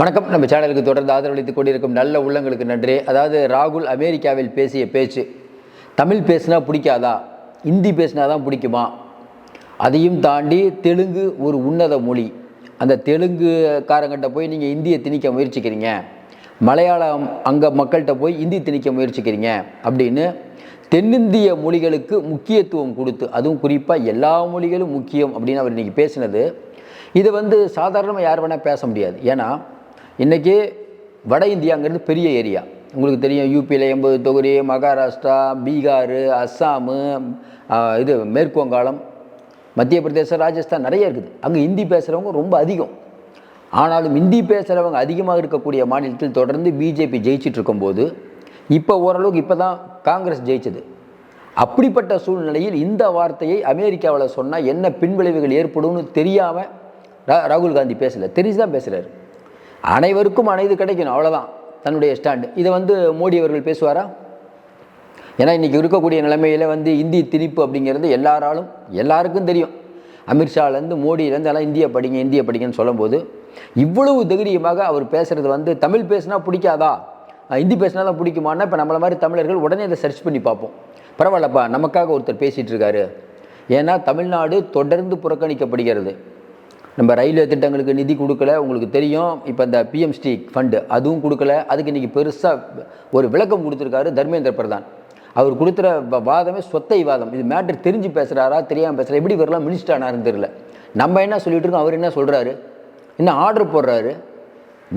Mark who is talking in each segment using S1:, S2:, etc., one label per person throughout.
S1: வணக்கம். நம்ம சேனலுக்கு தொடர்ந்து ஆதரவளித்துக் கொண்டிருக்கும் நல்ல உள்ளங்களுக்கு நன்றி. அதாவது ராகுல் அமெரிக்காவில் பேசிய பேச்சு தமிழ் பேசினா பிடிக்காதா? இந்தி பேசினா தான் பிடிக்குமா? அதையும் தாண்டி தெலுங்கு ஒரு உன்னத மொழி. அந்த தெலுங்குக்காரங்கிட்ட போய் நீங்கள் இந்தியை திணிக்க முயற்சிக்கிறீங்க. மலையாளம் அங்கே மக்கள்கிட்ட போய் இந்தி திணிக்க முயற்சிக்கிறீங்க அப்படின்னு தென்னிந்திய மொழிகளுக்கு முக்கியத்துவம் கொடுத்து அதுவும் குறிப்பாக எல்லா மொழிகளும் முக்கியம் அப்படின்னு அவர் இன்றைக்கி பேசினது. இது வந்து சாதாரணமாக யார் வேணால் பேச முடியாது. ஏன்னா இன்றைக்கி வட இந்தியாங்கிறது பெரிய ஏரியா. உங்களுக்கு தெரியும் யூபியில் எண்பது தொகுதி மகாராஷ்டிரா பீகார் அஸ்ஸாமு இது மேற்கு வங்காளம் மத்திய பிரதேசம் ராஜஸ்தான் நிறைய இருக்குது. அங்கே ஹிந்தி பேசுகிறவங்க ரொம்ப அதிகம். ஆனாலும் ஹிந்தி பேசுகிறவங்க அதிகமாக இருக்கக்கூடிய மாநிலத்தில் தொடர்ந்து பிஜேபி ஜெயிச்சிட்டு இருக்கும்போது இப்போ ஓரளவுக்கு இப்போ தான் காங்கிரஸ் ஜெயிச்சது. அப்படிப்பட்ட சூழ்நிலையில் இந்த வார்த்தையை அமெரிக்காவில் சொன்னால் என்ன பின்விளைவுகள் ஏற்படும்னு தெரியாமல் ராகுல் காந்தி பேசலை. தெரிஞ்சு தான் பேசுகிறாரு அனைவருக்கும் அனைத்து கிடைக்கணும் அவ்வளோதான் தன்னுடைய ஸ்டாண்டு இதை வந்து மோடி அவர்கள் பேசுவாரா? ஏன்னா இன்றைக்கி இருக்கக்கூடிய நிலைமையில் வந்து இந்தி திணிப்பு அப்படிங்கிறது எல்லாராலும் எல்லாருக்கும் தெரியும். அமித்ஷாலேருந்து மோடியிலேருந்து எல்லாம் இந்திய படிங்க இந்திய படிங்கன்னு சொல்லும்போது இவ்வளவு தைரியமாக அவர் பேசுகிறது வந்து தமிழ் பேசினா பிடிக்காதா? ஹிந்தி பேசினா தான் பிடிக்குமான்னா இப்போ நம்மளை மாதிரி தமிழர்கள் உடனே இதை சர்ச் பண்ணி பார்ப்போம். பரவாயில்லப்பா நமக்காக ஒருத்தர் பேசிகிட்டு இருக்காரு. ஏன்னா தமிழ்நாடு தொடர்ந்து புறக்கணிக்கப்படுகிறது. நம்ம ரயில்வே திட்டங்களுக்கு நிதி கொடுக்கல உங்களுக்கு தெரியும். இப்போ இந்த பிஎம்ஸ்டி ஃபண்டு அதுவும் கொடுக்கல. அதுக்கு இன்றைக்கி பெருசாக ஒரு விளக்கம் கொடுத்துருக்காரு தர்மேந்திர பிரதான். அவர் கொடுத்துற வாதமே சொத்தை வாதம். இது மேட்ரு தெரிஞ்சு பேசுகிறாரா தெரியாமல் பேசுகிறா எப்படி வரலாம் மினிஸ்டர் ஆனாருன்னு தெரியல. நம்ம என்ன சொல்லிட்டு இருக்கோம்? அவர் என்ன சொல்கிறாரு என்ன ஆர்டர் போடுறாரு?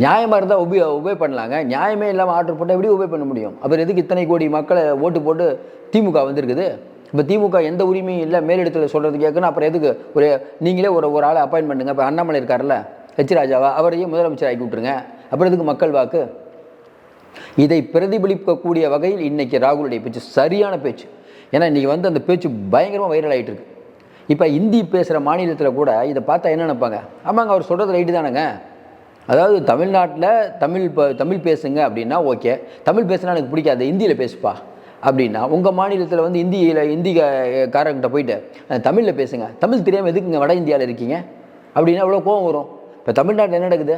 S1: நியாயமாக இருந்தால் உபய உபே பண்ணலாங்க. நியாயமே இல்லாமல் ஆர்டர் போட்டால் எப்படி உபே பண்ண முடியும்? அவர் எதுக்கு இத்தனை கோடி மக்களை ஓட்டு போட்டு திமுக வந்திருக்குது? இப்போ திமுக எந்த உரிமையும் இல்லை மேலிடத்தில் சொல்கிறது கேட்கணும் அப்புறம் எதுக்கு? ஒரு நீங்களே ஒரு ஒரு ஆளை அப்பாயின் பண்ணுங்க. இப்போ அண்ணாமலை இருக்கார்ல ஹெச் ராஜாவா? அவரையும் முதலமைச்சர் ஆக்கி விட்டுருங்க. அப்புறம் எதுக்கு மக்கள் வாக்கு? இதை பிரதிபலிக்கக்கூடிய வகையில் இன்னைக்கு ராகுலுடைய பேச்சு சரியான பேச்சு. ஏன்னா இன்றைக்கி வந்து அந்த பேச்சு பயங்கரமாக வைரல் ஆகிட்டு இருக்கு இப்போ இந்தி பேசுகிற மாநிலத்தில் கூட இதை பார்த்தா என்ன நினைப்பாங்க? ஆமாங்க அவர் சொல்கிறது ரைட்டு தானேங்க. அதாவது தமிழ்நாட்டில் தமிழ் தமிழ் பேசுங்க அப்படின்னா ஓகே தமிழ் பேசுனா எனக்கு பிடிக்காது இந்தியில் பேசுப்பா. அப்படின்னா உங்கள் மாநிலத்தில் வந்து இந்தியில் ஹிந்தி காரங்கிட்ட போயிட்டு தமிழில் பேசுங்க. தமிழ் தெரியாமல் எதுக்குங்க வட இந்தியாவில் இருக்கீங்க? அப்படின்னா எவ்வளோ கோவம் வரும். இப்போ தமிழ்நாட்டில் என்ன நடக்குது?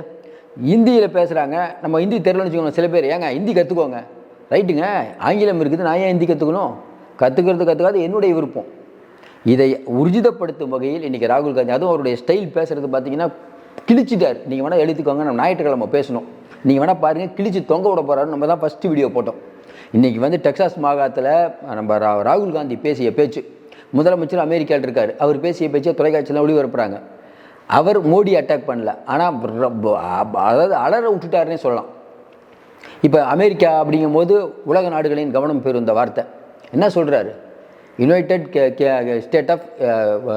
S1: ஹிந்தியில் பேசுகிறாங்க நம்ம ஹிந்தி தெரியலன்னு வச்சுக்கோங்க சில பேர். ஏங்க ஹிந்தி கற்றுக்கோங்க ரைட்டுங்க. ஆங்கிலம் இருக்குது. நான் ஏன் ஹிந்தி கற்றுக்கணும் கற்றுக்கிறது கற்றுக்காது என்னுடைய விருப்பம். இதை உறுதிதப்படுத்தும் வகையில் இன்றைக்கி ராகுல் காந்தி அதுவும் அவருடைய ஸ்டைல் பேசுகிறது பார்த்தீங்கன்னா கிழிச்சிட்டார். நீங்கள் வேணால் எழுத்துக்கோங்க நம்ம ஞாயிற்றுக்கிழமை பேசணும். நீங்கள் வேணால் பாருங்கள் கிழிச்சு தொங்க விட போகிறாரு நம்ம தான் ஃபஸ்ட்டு வீடியோ போட்டோம். இன்றைக்கி வந்து டெக்சாஸ் மாகாணத்தில் நம்ம ரா- ராகுல் காந்தி பேசிய பேச்சு முதலமைச்சர் அமெரிக்காவில் இருக்கார். அவர் பேசிய பேச்சை தொலைக்காட்சியில் ஒளிபரப்புறாங்க அவர் மோடி அட்டாக் பண்ணல. ஆனால் அதாவது அலற விட்டுட்டாருன்னே சொல்லலாம். இப்போ அமெரிக்கா அப்படிங்கும்போது உலக நாடுகளின் கவனம் பெறும் இந்த வார்த்தை. என்ன சொல்கிறாரு யுனைடெட் ஸ்டேட் ஆஃப்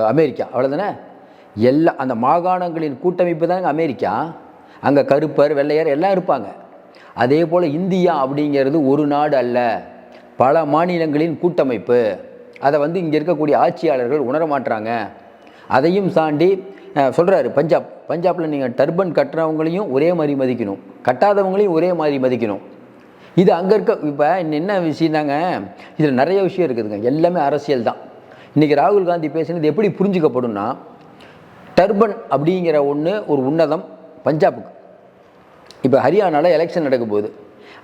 S1: அமெரிக்கா. அவ்வளோதானே எல்லா அந்த மாகாணங்களின் கூட்டமைப்பு தாங்க அமெரிக்கா. அங்கே கருப்பர் வெள்ளையர் எல்லாம் இருப்பாங்க. அதே போல் இந்தியா அப்படிங்கிறது ஒரு நாடு அல்ல. பல மாநிலங்களின் கூட்டமைப்பு. அதை வந்து இங்கே இருக்கக்கூடிய ஆட்சியாளர்கள் உணர மாட்றாங்க. அதையும் தாண்டி சொல்கிறாரு பஞ்சாப். பஞ்சாபில் நீங்கள் டர்பன் கட்டுறவங்களையும் ஒரே மாதிரி மதிக்கணும். கட்டாதவங்களையும் ஒரே மாதிரி மதிக்கணும். இது அங்கே இருக்க இப்போ என்ன விஷயம்தாங்க இதில் நிறைய விஷயம் இருக்குதுங்க. எல்லாமே அரசியல் தான். இன்றைக்கி ராகுல் காந்தி பேசினது எப்படி புரிஞ்சுக்கப்படும்னா டர்பன் அப்படிங்கிற ஒன்று ஒரு உன்னதம் பஞ்சாபுக்கு இப்போ ஹரியானாவில் எலெக்ஷன் நடக்க போகுது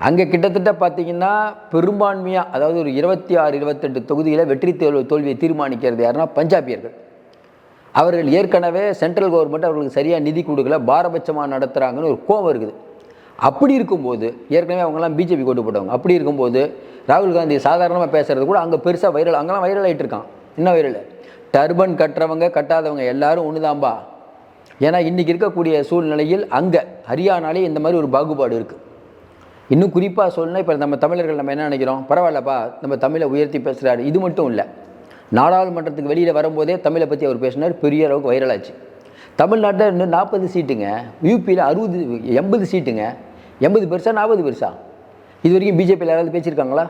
S1: அங்கே கிட்டத்தட்ட பார்த்தீங்கன்னா பெரும்பான்மையாக அதாவது ஒரு இருபத்தி ஆறு இருபத்தெட்டு தொகுதியில் வெற்றி தேர்வு தோல்வியை தீர்மானிக்கிறது யாருன்னா பஞ்சாபியர்கள். அவர்கள் ஏற்கனவே சென்ட்ரல் கவர்மெண்ட் அவர்களுக்கு சரியாக நிதி கொடுக்கல பாரபட்சமாக நடத்துகிறாங்கன்னு ஒரு கோவம் இருக்குது. அப்படி இருக்கும்போது ஏற்கனவே அவங்கெல்லாம் பிஜேபி கொண்டு போட்டவங்க அப்படி இருக்கும்போது ராகுல் காந்தி சாதாரணமாக பேசுகிறது கூட அங்கே பெருசாக வைரல் அங்கெல்லாம் வைரல் ஆகிட்டு இருக்கான். என்ன வைரல் டர்பன் கட்டுறவங்க கட்டாதவங்க எல்லாரும் ஒன்று தான்பா ஏன்னா இன்றைக்கி இருக்கக்கூடிய சூழ்நிலையில் அங்கே ஹரியானாலே இந்த மாதிரி ஒரு பாகுபாடு இருக்குது இன்னும் குறிப்பாக சொல்லணும் இப்போ நம்ம தமிழர்கள் நம்ம என்ன நினைக்கிறோம்? பரவாயில்லப்பா நம்ம தமிழை உயர்த்தி பேசுகிறாரு இது மட்டும் இல்லை நாடாளுமன்றத்துக்கு வெளியில் வரும்போதே தமிழை பற்றி அவர் பேசினார். பெரிய அளவுக்கு வைரலாச்சு தமிழ்நாட்டில் இன்னும் நாற்பது சீட்டுங்க. யூபியில் அறுபது எண்பது சீட்டுங்க. எண்பது பெருசா நாற்பது பெருசா? இது வரைக்கும் பிஜேபியில் யாராவது பேசியிருக்காங்களா?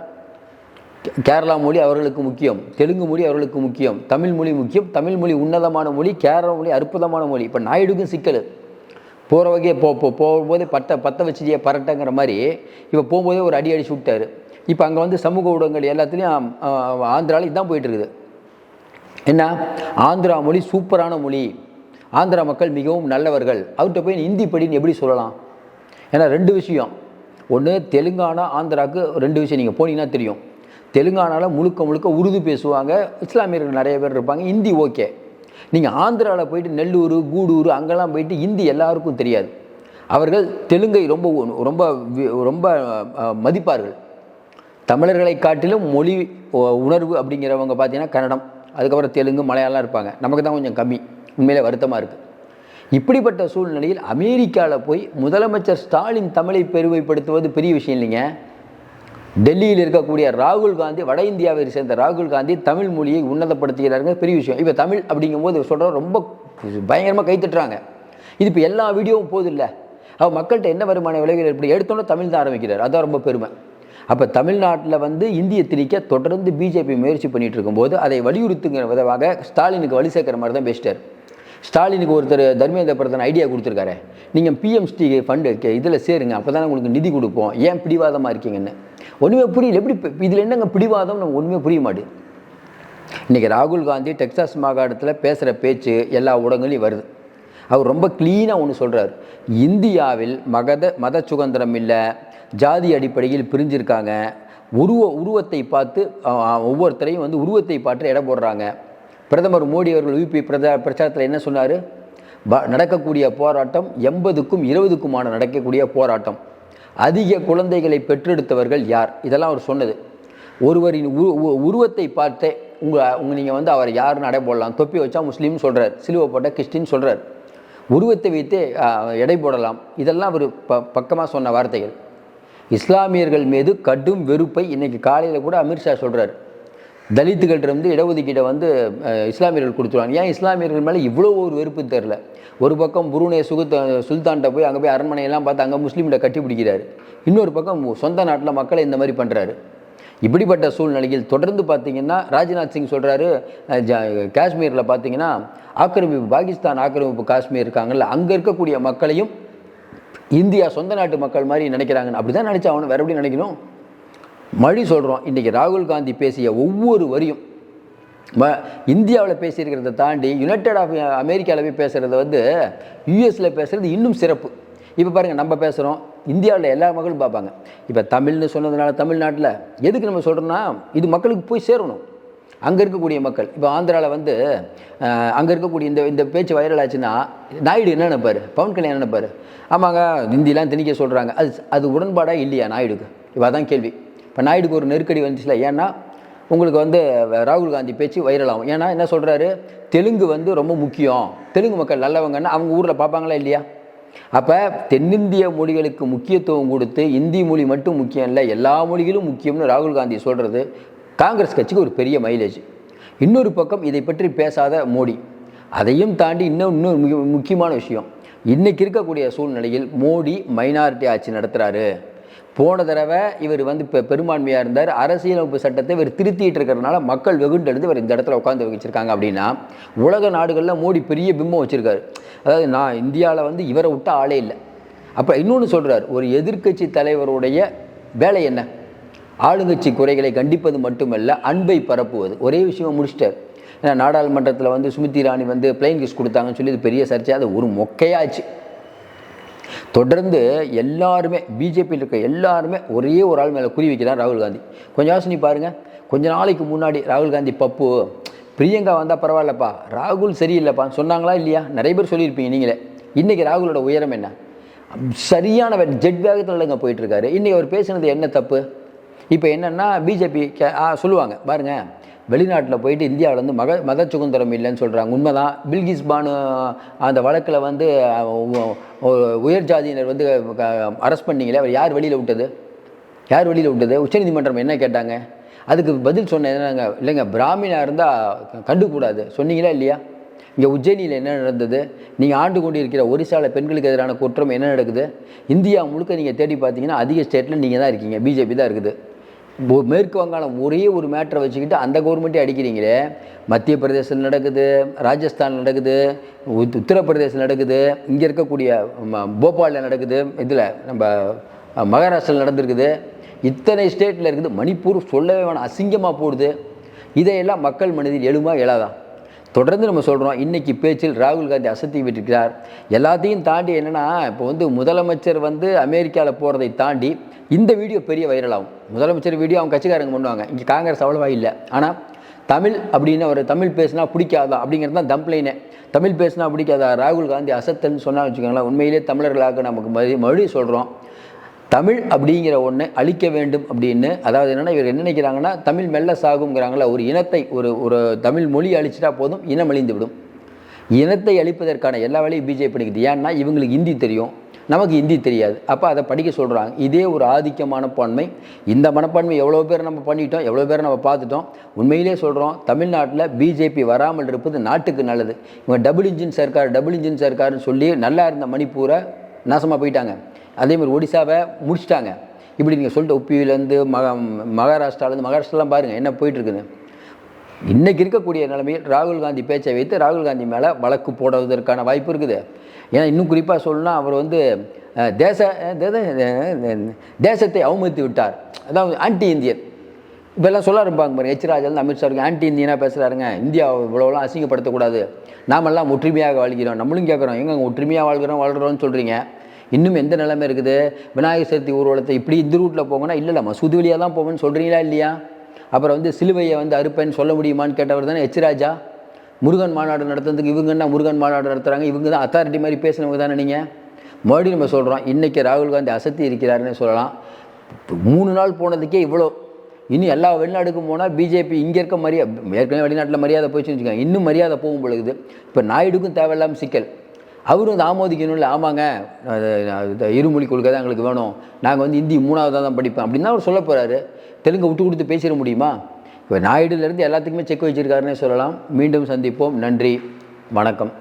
S1: கேரளா மொழி அவர்களுக்கு முக்கியம் தெலுங்கு மொழி அவர்களுக்கு முக்கியம் தமிழ் மொழி முக்கியம் தமிழ் மொழி உன்னதமான மொழி கேரள மொழி அற்புதமான மொழி. இப்போ நாயுடுக்கும் சிக்கல். போகிற வகையை போ போ போகும்போதே பட்ட பற்ற வச்சுட்டியே பரட்டங்கிற மாதிரி இப்போ போகும்போதே ஒரு அடி அடிச்சு விட்டார். இப்போ அங்கே வந்து சமூக ஊடகங்கள் எல்லாத்துலேயும் ஆந்திராவில் இதுதான் போயிட்டு இருக்குது. என்ன? ஆந்திரா மொழி சூப்பரான மொழி. ஆந்திரா மக்கள் மிகவும் நல்லவர்கள். அவர்கிட்ட போய் ஹிந்தி படின்னு எப்படி சொல்லலாம்? ஏன்னா ரெண்டு விஷயம். ஒன்று தெலுங்கானா ஆந்திராவுக்கு ரெண்டு விஷயம். நீங்கள் போனீங்கன்னா தெரியும். தெலுங்கானாவில் முழுக்க முழுக்க உருது பேசுவாங்க. இஸ்லாமியர்கள் நிறைய பேர் இருப்பாங்க. ஹிந்தி ஓகே. நீங்கள் ஆந்திராவில் போயிட்டு நெல்லூர் கூடூர் அங்கெல்லாம் போயிட்டு ஹிந்தி எல்லாருக்கும் தெரியாது. அவர்கள் தெலுங்கை ரொம்ப ரொம்ப வி- ரொம்ப மதிப்பார்கள். தமிழர்களை காட்டிலும் மொழி உணர்வு அப்படிங்கிறவங்க பார்த்தீங்கன்னா கன்னடம் அதுக்கப்புறம் தெலுங்கு மலையாளம் இருப்பாங்க. நமக்கு தான் கொஞ்சம் கம்மி. உண்மையிலே வருத்தமாக இருக்குது இப்படிப்பட்ட சூழ்நிலையில் அமெரிக்காவில் போய் முதலமைச்சர் ஸ்டாலின் தமிழை பெருமைப்படுத்துவது பெரிய விஷயம் இல்லைங்க. டெல்லியில் இருக்கக்கூடிய ராகுல் காந்தி வட இந்தியாவை சேர்ந்த ராகுல் காந்தி தமிழ் மொழியை உன்னதப்படுத்துகிறாருங்க. பெரிய விஷயம். இப்போ தமிழ் அப்படிங்கும்போது சொல்கிற ரொம்ப பயங்கரமாக கைத்தட்டுறாங்க இது இப்போ எல்லா வீடியோவும் போதும் இல்லை அவள் மக்கள்கிட்ட என்ன வருமான விளைவுகள் இப்படி எடுத்தோன்னே தமிழ் தான் ஆரம்பிக்கிறார். அதான் ரொம்ப பெருமை. அப்போ தமிழ்நாட்டில் வந்து இந்திய திணிக்க தொடர்ந்து பிஜேபி முயற்சி பண்ணிகிட்டு இருக்கும்போது அதை வலியுறுத்துங்கிற விதமாக ஸ்டாலினுக்கு வழி சேர்க்குற மாதிரி தான் பேசிட்டார். ஸ்டாலினுக்கு ஒருத்தர் தர்மேந்திர பிரதான் ஐடியா கொடுத்துருக்காரு. நீங்கள் பிஎம்ஸ்டி ஃபண்டு இதில் சேருங்க அப்போ தானே உங்களுக்கு நிதி கொடுப்போம். ஏன் பிடிவாதமாக இருக்கீங்கன்னு? ஒன்றுமே புரியல. எப்படி இதில் என்னங்க பிடிவாதம் நம்ம ஒன்றுமே புரிய மாட்டேது இன்றைக்கி ராகுல் காந்தி டெக்சாஸ் மாகாணத்தில் பேசுகிற பேச்சு எல்லா ஊடகங்களையும் வருது. அவர் ரொம்ப க்ளீனாக ஒன்று சொல்கிறார் இந்தியாவில் மகத மத சுதந்திரம் இல்லை ஜாதி அடிப்படையில் பிரிஞ்சிருக்காங்க. உருவ உருவத்தை பார்த்து ஒவ்வொருத்தரையும் வந்து உருவத்தை பார்த்து இட போடுறாங்க. பிரதமர் மோடி அவர்கள் யூபி பிரதா பிரச்சாரத்தில் என்ன சொன்னார்? நடக்கக்கூடிய போராட்டம் எண்பதுக்கும் இருபதுக்குமான நடக்கக்கூடிய போராட்டம். அதிக குழந்தைகளை பெற்றெடுத்தவர்கள் யார்? இதெல்லாம் அவர் சொன்னது. ஒருவரின் உரு உ- உருவத்தை பார்த்தே உங்கள் உங்கள் நீங்கள் வந்து அவர் யாருன்னு அடை போடலாம். தொப்பி வச்சா முஸ்லீம் சொல்கிறார் சிலுவை போட்டால் கிறிஸ்டின் சொல்கிறார் உருவத்தை வைத்தே எடை போடலாம். இதெல்லாம் அவர் ப பக்கமாக சொன்ன வார்த்தைகள். இஸ்லாமியர்கள் மீது கடும் வெறுப்பை இன்றைக்கி காலையில் கூட அமித்ஷா சொல்கிறார் தலித்துக்கள் இருந்து இடஒதுக்கீடை வந்து இஸ்லாமியர்கள் கொடுத்துருவாங்க. ஏன் இஸ்லாமியர்கள் மேலே இவ்வளோ ஒரு வெறுப்பு தெரில ஒரு பக்கம் புருனே சுகுத்த சுல்தான்கிட்ட போய் அங்கே போய் அரண்மனையெல்லாம் பார்த்து அங்கே முஸ்லீம்கிட்ட கட்டி பிடிக்கிறாரு. இன்னொரு பக்கம் சொந்த நாட்டில் மக்களை இந்த மாதிரி பண்ணுறாரு இப்படிப்பட்ட சூழ்நிலையில் தொடர்ந்து பார்த்தீங்கன்னா ராஜ்நாத் சிங் சொல்கிறாரு காஷ்மீரில் பார்த்தீங்கன்னா ஆக்கிரமிப்பு பாகிஸ்தான் ஆக்கிரமிப்பு காஷ்மீர் இருக்காங்கல்ல அங்கே இருக்கக்கூடிய மக்களையும் இந்தியா சொந்த நாட்டு மக்கள் மாதிரி நினைக்கிறாங்கன்னு அப்படி தான் நினச்சா அவனை வேறு எப்படி நினைக்கணும்? மழி சொல்கிறோம் இன்றைக்கி ராகுல் காந்தி பேசிய ஒவ்வொரு வரியும் இந்தியாவில் பேசியிருக்கிறத தாண்டி யுனைடெட் ஆஃப் அமெரிக்காவில் போய் பேசுகிறத வந்து யூஎஸில் பேசுகிறது இன்னும் சிறப்பு. இப்போ பாருங்கள் நம்ம பேசுகிறோம் இந்தியாவில் எல்லா மக்களும் பார்ப்பாங்க. இப்போ தமிழ்னு சொன்னதுனால தமிழ்நாட்டில் எதுக்கு நம்ம சொல்கிறோன்னா இது மக்களுக்கு போய் சேரணும். அங்கே இருக்கக்கூடிய மக்கள். இப்போ ஆந்திராவில் வந்து அங்கே இருக்கக்கூடிய இந்த இந்த பேச்சு வைரல் ஆச்சுன்னா நாயுடு என்ன நினைப்பார்? பவன் கல்யாணம் நினைப்பார்? ஆமாங்க ஹிந்திலாம் திணிக்க சொல்கிறாங்க அது அது உடன்பாடாக இல்லையா நாயுடுக்கு? இப்போ அதான் கேள்வி. இப்போ நாயுடுக்கு ஒரு நெருக்கடி வந்துச்சுல ஏன்னா உங்களுக்கு வந்து ராகுல் காந்தி பேச்சு வைரல் ஆகும். ஏன்னா என்ன சொல்கிறாரு தெலுங்கு வந்து ரொம்ப முக்கியம். தெலுங்கு மக்கள் நல்லவங்கன்னா அவங்க ஊரில் பார்ப்பாங்களா இல்லையா? அப்போ தென்னிந்திய மொழிகளுக்கு முக்கியத்துவம் கொடுத்து இந்தி மொழி மட்டும் முக்கியம் இல்லை எல்லா மொழிகளும் முக்கியம்னு ராகுல் காந்தி சொல்கிறது காங்கிரஸ் கட்சிக்கு ஒரு பெரிய மைலேஜ் இன்னொரு பக்கம் இதை பற்றி பேசாத மோடி. அதையும் தாண்டி இன்னும் இன்னும் முக்கியமான விஷயம். இன்றைக்கி இருக்கக்கூடிய சூழ்நிலையில் மோடி மைனாரிட்டி ஆட்சி நடத்துகிறாரு போன தடவை இவர் வந்து இப்போ பெரும்பான்மையாக இருந்தார். அரசியலமைப்பு சட்டத்தை இவர் திருத்திட்டு இருக்கிறதுனால மக்கள் வெகுண்டெழுந்து இவர் இந்த இடத்துல உட்காந்து வச்சிருக்காங்க அப்படின்னா உலக நாடுகளில் மோடி பெரிய பிம்பம் வச்சுருக்காரு. அதாவது நான் இந்தியாவில் வந்து இவரை விட்ட ஆளே இல்லை. அப்போ இன்னொன்று சொல்கிறார் ஒரு எதிர்க்கட்சி தலைவருடைய வேலை என்ன? ஆளுங்கட்சி குறைகளை கண்டிப்பது மட்டுமல்ல அன்பை பரப்புவது. ஒரே விஷயம் முடிச்சிட்டார். ஏன்னா நாடாளுமன்றத்தில் வந்து சுமித்தி ராணி வந்து பிளைன் கிஸ் கொடுத்தாங்கன்னு சொல்லி இது பெரிய சர்ச்சை. அது ஒரு மொக்கையாச்சு. தொடர்ந்து எல்லாருமே பிஜேபியில் இருக்க எல்லாருமே ஒரே ஒரு ஆள் மேலே குறி வைக்கிறார் ராகுல் காந்தி. கொஞ்சம் யோசனை பாருங்கள் கொஞ்ச நாளைக்கு முன்னாடி ராகுல் காந்தி பப்பு பிரியங்கா வந்தால் பரவாயில்லப்பா ராகுல் சரியில்லைப்பா சொன்னாங்களா இல்லையா? நிறைய பேர் சொல்லியிருப்பீங்க நீங்களே. இன்றைக்கி ராகுலோட உயரம் என்ன? சரியான வே- ஜெட் வேகத்தில் இல்லைங்க போயிட்டுருக்காரு. இன்றைக்கி அவர் பேசுனது என்ன தப்பு? இப்போ என்னென்னா பிஜேபி கே ஆ சொல்லுவாங்க. பாருங்கள் வெளிநாட்டில் போயிட்டு இந்தியாவில் வந்து மக மத சுதந்திரம் இல்லைன்னு சொல்கிறாங்க உண்மைதான். பில்கிஸ் பானு அந்த வழக்கில் வந்து உயர் ஜாதியினர் வந்து அரெஸ்ட் பண்ணீங்களே அவர் யார் வெளியில் விட்டது? யார் வெளியில் விட்டது? உச்சநீதிமன்றம் என்ன கேட்டாங்க? அதுக்கு பதில் சொன்ன என்னங்க இல்லைங்க பிராமினாக இருந்தால் கண்டுக்கூடாது. சொன்னீங்களா இல்லையா? இங்கே உஜ்ஜயினியில் என்ன நடந்தது? நீங்கள் ஆண்டு கொண்டு இருக்கிற ஒரிசாவில் பெண்களுக்கு எதிரான குற்றம் என்ன நடக்குது? இந்தியா முழுக்க நீங்கள் தேடி பார்த்தீங்கன்னா அதிக ஸ்டேட்டில் நீங்கள் தான் இருக்கீங்க. பிஜேபி தான் இருக்குது. மேற்கு வங்காளம் ஒரே ஒரு மேட்டரை வச்சுக்கிட்டு அந்த கவர்மெண்ட்டே அடிக்கிறீங்களே. மத்திய பிரதேசத்தில் நடக்குது ராஜஸ்தான் நடக்குது உத்- உத்தரப்பிரதேசம் நடக்குது இங்கே இருக்கக்கூடிய போபாலில் நடக்குது இதில் நம்ம மகாராஷ்டிரில் மகாராஷ்டிராவில் நடந்திருக்குது. இத்தனை ஸ்டேட்டில் இருக்குது மணிப்பூர் சொல்லவே வேணாம் அசிங்கமாக போடுது. இதையெல்லாம் மக்கள் மனதில் எழுமா எழாதான் தொடர்ந்து நம்ம சொல்கிறோம் இன்றைக்கி பேச்சில் ராகுல் காந்தி அசத்தி விட்டிருக்கிறார். எல்லாத்தையும் தாண்டி என்னென்னா இப்போ வந்து முதலமைச்சர் வந்து அமெரிக்காவில் போகிறதை தாண்டி இந்த வீடியோ பெரிய வைரலாகும். முதலமைச்சர் வீடியோ அவங்க கட்சிக்காரங்க பண்ணுவாங்க. இங்கே காங்கிரஸ் அவ்வளோவா இல்லை. ஆனால் தமிழ் அப்படின்னு அவர் தமிழ் பேசினா பிடிக்காதா அப்படிங்கிறது தான் தம்ப்ளைனே தமிழ் பேசினா பிடிக்காதா? ராகுல் காந்தி அசத்தல்னு சொன்னால் வச்சுக்கோங்களேன் உண்மையிலே தமிழர்களாக நமக்கு மறு மறுபடியும் சொல்கிறோம் தமிழ் அப்படிங்கிற ஒன்று அழிக்க வேண்டும் அப்படின்னு அதாவது என்னென்னா இவர் என்ன நினைக்கிறாங்கன்னா தமிழ் மெல்ல சாகுங்கிறாங்களா ஒரு இனத்தை ஒரு ஒரு தமிழ் மொழி அழிச்சிட்டா போதும் இனம் அழிந்து விடும். இனத்தை அழிப்பதற்கான எல்லா வேலையும் பிஜேபி பண்ணிக்கிது ஏன்னா இவங்களுக்கு ஹிந்தி தெரியும். நமக்கு ஹிந்தி தெரியாது. அப்போ அதை படிக்க சொல்கிறாங்க இதே ஒரு ஆதிக்க மனப்பான்மை இந்த மனப்பான்மை எவ்வளோ பேர் நம்ம பண்ணிட்டோம் எவ்வளோ பேர் நம்ம பார்த்துட்டோம். உண்மையிலே சொல்கிறோம் தமிழ்நாட்டில் பிஜேபி வராமல் இருப்பது நாட்டுக்கு நல்லது. இவங்க டபுள் இன்ஜின் சர்க்கார் டபுள் இன்ஜின் சர்க்கார்னு சொல்லி நல்லா இருந்த மணிப்பூரை நாசமாக போயிட்டாங்க. அதே மாதிரி ஒடிசாவை முடிச்சிட்டாங்க. இப்படி நீங்கள் சொல்லிட்டு உப்பியிலேருந்து மக மகாராஷ்டிராலேருந்து மகாராஷ்டிராலாம் பாருங்கள் என்ன போயிட்டுருக்குது இன்றைக்கி இருக்கக்கூடிய நிலைமையில் ராகுல் காந்தி பேச்சை வைத்து ராகுல் காந்தி மேலே வழக்கு போடுவதற்கான வாய்ப்பு இருக்குது. ஏன்னா இன்னும் குறிப்பாக சொல்லணும்னா அவர் வந்து தேச தேசத்தை அவமதித்து விட்டார். அதாவது ஆன்டி இந்தியன் இப்போல்லாம் சொல்ல இருப்பாங்க பாருங்க எச் ராஜாலேருந்து அமித்ஷா இருக்கு ஆன்டி இந்தியனாக பேசுகிறாருங்க இந்தியா இவ்வளோலாம் அசிங்கப்படுத்தக்கூடாது. நாமெல்லாம் ஒற்றுமையாக வாழ்கிறோம். நம்மளும் கேட்குறோம் எங்கே ஒற்றுமையாக வாழ்கிறோம் வாழ்கிறோம்னு சொல்கிறீங்க இன்னும் எந்த நிலைமை இருக்குது? விநாயகர் சதுர்த்தி ஊர்வலத்தை இப்படி இந்த ரூட்டில் போங்கன்னா இல்லை இல்லை மசூதி வழியாக தான் போவேன்னு சொல்கிறீங்களா இல்லையா? அப்புறம் வந்து சிலுவையை வந்து அறுப்பேன்னு சொல்ல முடியுமான்னு கேட்டவர் தானே எச்ராஜா? முருகன் மாநாடு நடத்துறதுக்கு இவங்க என்ன முருகன் மாநாடு நடத்துகிறாங்க இவங்க தான் அத்தாரிட்டி மாதிரி பேசினவங்க தானே நீங்கள் மறுபடியும் நம்ம சொல்கிறோம் இன்றைக்கி ராகுல் காந்தி அசத்தி இருக்கிறாருன்னு சொல்லலாம். மூணு நாள் போனதுக்கே இவ்வளோ இனி எல்லா வெளிநாடுக்கும் போனால் பிஜேபி இங்கே இருக்க மரியாதை ஏற்கனவே வெளிநாட்டில் மரியாதை போச்சுன்னு வச்சுக்கோங்க இன்னும் மரியாதை போகும் பொழுது. இப்போ நாயுடுக்கும் தேவையில்லாமல் சிக்கல். அவரும் வந்து ஆமோதிக்கணும்ல ஆமாங்க. அது இருமொழி கொள்கை தான் எங்களுக்கு வேணும். நாங்கள் வந்து ஹிந்தி மூணாவதாக தான் படிப்போம் அப்படின்னு தான் அவர் சொல்ல போகிறாரு தெலுங்கு விட்டு கொடுத்து பேசிட முடியுமா? இப்போ நாயுடுலேருந்து எல்லாத்துக்குமே செக் வச்சுருக்காருன்னே சொல்லலாம். மீண்டும் சந்திப்போம். நன்றி. வணக்கம்.